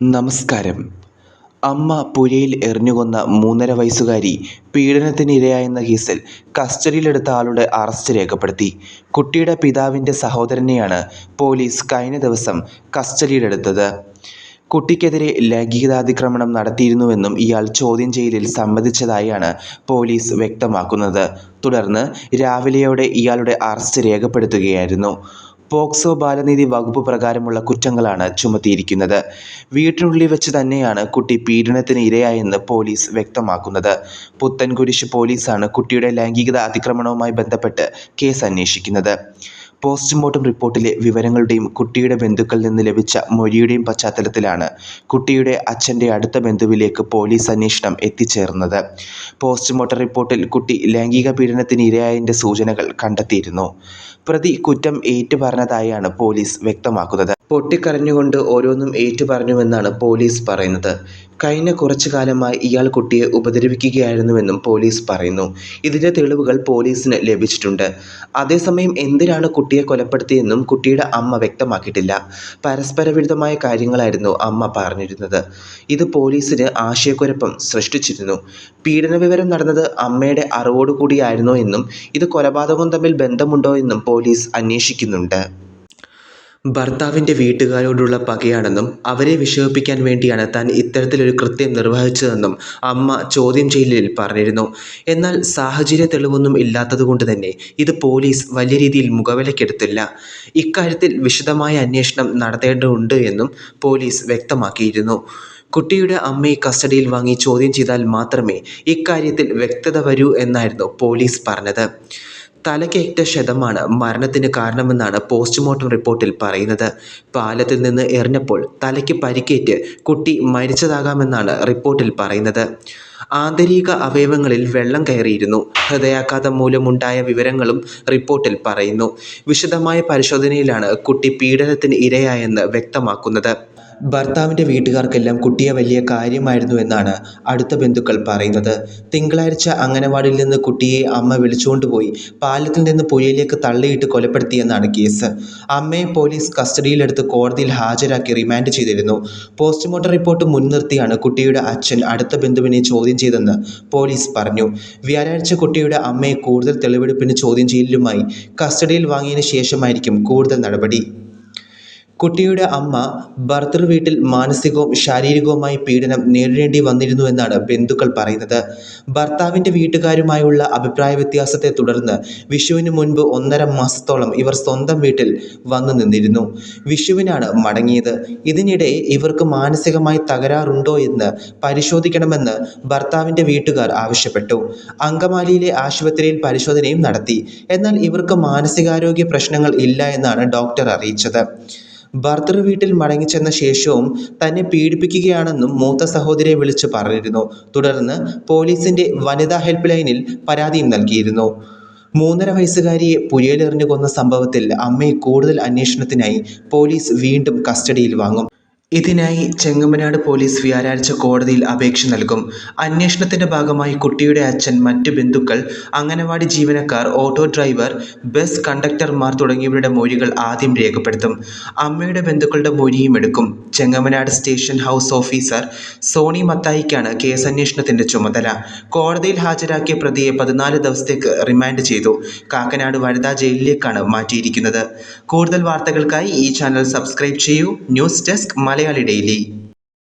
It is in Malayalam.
നമസ്കാരം. അമ്മ പുഴയിൽ എറിഞ്ഞുകൊന്ന മൂന്നര വയസ്സുകാരി പീഡനത്തിനിരയായെന്ന കേസിൽ കസ്റ്റഡിയിലെടുത്ത ആളുടെ അറസ്റ്റ് രേഖപ്പെടുത്തി. കുട്ടിയുടെ പിതാവിന്റെ സഹോദരനെയാണ് പോലീസ് കഴിഞ്ഞ ദിവസം കസ്റ്റഡിയിലെടുത്തത്. കുട്ടിക്കെതിരെ ലൈംഗികാതിക്രമണം നടത്തിയിരുന്നുവെന്നും ഇയാൾ ചോദ്യം ചെയ്യലിൽ സമ്മതിച്ചതായാണ് പോലീസ് വ്യക്തമാക്കുന്നത്. തുടർന്ന് രാവിലെയോടെ ഇയാളുടെ അറസ്റ്റ് രേഖപ്പെടുത്തുകയായിരുന്നു. പോക്സോ ബാലനീതി വകുപ്പ് പ്രകാരമുള്ള കുറ്റങ്ങളാണ് ചുമത്തിയിരിക്കുന്നത്. വീട്ടിനുള്ളിൽ വെച്ച് തന്നെയാണ് കുട്ടി പീഡനത്തിന് ഇരയായെന്ന് പോലീസ് വ്യക്തമാക്കുന്നത്. പുത്തൻകുരിശ് പോലീസാണ് കുട്ടിയുടെ ലൈംഗികത അതിക്രമണവുമായി ബന്ധപ്പെട്ട് കേസ് അന്വേഷിക്കുന്നത്. പോസ്റ്റ്മോർട്ടം റിപ്പോർട്ടിലെ വിവരങ്ങളുടെയും കുട്ടിയുടെ ബന്ധുക്കളിൽ നിന്ന് ലഭിച്ച മൊഴിയുടെയും പശ്ചാത്തലത്തിലാണ് കുട്ടിയുടെ അച്ഛന്റെ അടുത്ത ബന്ധുവിലേക്ക് പോലീസ് അന്വേഷണം എത്തിച്ചേർന്നത്. പോസ്റ്റ്മോർട്ടം റിപ്പോർട്ടിൽ കുട്ടി ലൈംഗിക പീഡനത്തിന് ഇരയായതിന്റെ സൂചനകൾ കണ്ടെത്തിയിരുന്നു. പ്രതി കുറ്റം ഏറ്റുപറഞ്ഞതായാണ് പോലീസ് വ്യക്തമാക്കുന്നത്. പൊട്ടിക്കരഞ്ഞുകൊണ്ട് ഓരോന്നും ഏറ്റുപറഞ്ഞുവെന്നാണ് പോലീസ് പറയുന്നത്. കഴിഞ്ഞ കുറച്ചു കാലമായി ഇയാൾ കുട്ടിയെ ഉപദ്രവിക്കുകയായിരുന്നുവെന്നും പോലീസ് പറയുന്നു. ഇതിന്റെ തെളിവുകൾ പോലീസിന് ലഭിച്ചിട്ടുണ്ട്. അതേസമയം എന്തിനാണ് കുട്ടിയെ കൊലപ്പെടുത്തിയെന്നും കുട്ടിയുടെ അമ്മ വ്യക്തമാക്കിയിട്ടില്ല. പരസ്പര വിരുദ്ധമായ കാര്യങ്ങളായിരുന്നു അമ്മ പറഞ്ഞിരുന്നത്. ഇത് പോലീസിന് ആശയക്കുഴപ്പം സൃഷ്ടിച്ചിരുന്നു. പീഡന വിവരം നടന്നത് അമ്മയുടെ അറിവോടുകൂടിയായിരുന്നോ എന്നും ഇത് കൊലപാതകം തമ്മിൽ ബന്ധമുണ്ടോ എന്നും പോലീസ് അന്വേഷിക്കുന്നുണ്ട്. ഭർത്താവിന്റെ വീട്ടുകാരോടുള്ള പകയാണെന്നും അവരെ വിഷമിപ്പിക്കാൻ വേണ്ടിയാണ് താൻ ഇത്തരത്തിലൊരു കൃത്യം നിർവഹിച്ചതെന്നും അമ്മ ചോദ്യം ചെയ്യലിൽ പറഞ്ഞിരുന്നു. എന്നാൽ സാഹചര്യ തെളിവൊന്നും ഇല്ലാത്തതുകൊണ്ട് തന്നെ ഇത് പോലീസ് വലിയ രീതിയിൽ മുഖവിലക്കെടുത്തില്ല ഇക്കാര്യത്തിൽ വിശദമായ അന്വേഷണം നടത്തേണ്ടതുണ്ട് എന്നും പോലീസ് വ്യക്തമാക്കിയിരുന്നു. കുട്ടിയുടെ അമ്മയെ കസ്റ്റഡിയിൽ വാങ്ങി ചോദ്യം ചെയ്താൽ മാത്രമേ ഇക്കാര്യത്തിൽ വ്യക്തത വരൂ എന്നായിരുന്നു പോലീസ് പറഞ്ഞത്. തലക്കേറ്റ ക്ഷതമാണ് മരണത്തിന് കാരണമെന്നാണ് പോസ്റ്റ്മോർട്ടം റിപ്പോർട്ടിൽ പറയുന്നത്. പാലത്തിൽ നിന്ന് എറിഞ്ഞപ്പോൾ തലയ്ക്ക് പരിക്കേറ്റ് കുട്ടി മരിച്ചതാകാമെന്നാണ് റിപ്പോർട്ടിൽ പറയുന്നത്. ആന്തരിക അവയവങ്ങളിൽ വെള്ളം കയറിയിരുന്നു. ഹൃദയാഘാതം മൂലമുണ്ടായ വിവരങ്ങളും റിപ്പോർട്ടിൽ പറയുന്നു. വിശദമായ പരിശോധനയിലാണ് കുട്ടി പീഡനത്തിന് ഇരയായെന്ന് വ്യക്തമാക്കുന്നത്. ഭർത്താവിന്റെ വീട്ടുകാർക്കെല്ലാം കുട്ടിയെ വലിയ കാര്യമായിരുന്നു എന്നാണ് അടുത്ത ബന്ധുക്കൾ പറയുന്നത്. തിങ്കളാഴ്ച അംഗനവാടിയിൽ നിന്ന് കുട്ടിയെ അമ്മ വിളിച്ചുകൊണ്ടുപോയി പാലത്തിൽ നിന്ന് പുഴയിലേക്ക് തള്ളിയിട്ട് കൊലപ്പെടുത്തിയെന്നാണ് കേസ്. അമ്മയെ പോലീസ് കസ്റ്റഡിയിലെടുത്ത് കോടതിയിൽ ഹാജരാക്കി റിമാൻഡ് ചെയ്തിരുന്നു. പോസ്റ്റ്മോർട്ടം റിപ്പോർട്ട് മുൻനിർത്തിയാണ് കുട്ടിയുടെ അച്ഛൻ അടുത്ത ബന്ധുവിനെ ചോദ്യം ചെയ്തെന്ന് പോലീസ് പറഞ്ഞു. വ്യാഴാഴ്ച കുട്ടിയുടെ അമ്മയെ കൂടുതൽ തെളിവെടുപ്പിന് ചോദ്യം ചെയ്യലുമായി കസ്റ്റഡിയിൽ വാങ്ങിയതിന് ശേഷമായിരിക്കും കൂടുതൽ നടപടി. കുട്ടിയുടെ അമ്മ ഭർത്തൃ വീട്ടിൽ മാനസികവും ശാരീരികവുമായി പീഡനം നേരിടേണ്ടി വന്നിരുന്നുവെന്നാണ് ബന്ധുക്കൾ പറയുന്നത്. ഭർത്താവിന്റെ വീട്ടുകാരുമായുള്ള അഭിപ്രായ വ്യത്യാസത്തെ തുടർന്ന് വിഷുവിന് മുൻപ് ഒന്നര മാസത്തോളം ഇവർ സ്വന്തം വീട്ടിൽ വന്നു നിന്നിരുന്നു. വിഷുവിനാണ് മടങ്ങിയത്. ഇതിനിടെ ഇവർക്ക് മാനസികമായി തകരാറുണ്ടോ എന്ന് പരിശോധിക്കണമെന്ന് ഭർത്താവിന്റെ വീട്ടുകാർ ആവശ്യപ്പെട്ടു. അങ്കമാലിയിലെ ആശുപത്രിയിൽ പരിശോധനയും നടത്തി. എന്നാൽ ഇവർക്ക് മാനസികാരോഗ്യ പ്രശ്നങ്ങൾ ഇല്ല എന്നാണ് ഡോക്ടർ അറിയിച്ചത്. ഭർത്തൃ വീട്ടിൽ മടങ്ങിച്ചെന്ന ശേഷവും തന്നെ പീഡിപ്പിക്കുകയാണെന്നും മൂത്ത സഹോദരിയെ വിളിച്ച് പറഞ്ഞിരുന്നു. തുടർന്ന് പോലീസിന്റെ വനിതാ ഹെൽപ്പ് ലൈനിൽ പരാതിയും നൽകിയിരുന്നു. മൂന്നര വയസ്സുകാരിയെ പുഴയിലെറിഞ്ഞു കൊന്ന സംഭവത്തിൽ അമ്മയെ കൂടുതൽ അന്വേഷണത്തിനായി പോലീസ് വീണ്ടും കസ്റ്റഡിയിൽ വാങ്ങും. ഇതിനായി ചെങ്ങമനാട് പോലീസ് വ്യാഴാഴ്ച കോടതിയിൽ അപേക്ഷ നൽകും. അന്വേഷണത്തിന്റെ ഭാഗമായി കുട്ടിയുടെ അച്ഛൻ മറ്റ് ബന്ധുക്കൾ അംഗനവാടി ജീവനക്കാർ ഓട്ടോ ഡ്രൈവർ ബസ് കണ്ടക്ടർമാർ തുടങ്ങിയവരുടെ മൊഴികൾ ആദ്യം രേഖപ്പെടുത്തും. അമ്മയുടെ ബന്ധുക്കളുടെ മൊഴിയും എടുക്കും. Chengamanad station house officer Soni മത്തായിക്കാണ് കേസന്വേഷണത്തിന്റെ ചുമതല. കോടതിയിൽ ഹാജരാക്കിയ പ്രതിയെ പതിനാല് ദിവസത്തേക്ക് റിമാൻഡ് ചെയ്തു. കാക്കനാട് വനിതാ ജയിലിലേക്കാണ് മാറ്റിയിരിക്കുന്നത്. കൂടുതൽ വാർത്തകൾക്കായി ഈ ചാനൽ സബ്സ്ക്രൈബ് ചെയ്യൂ. News desk Malayali daily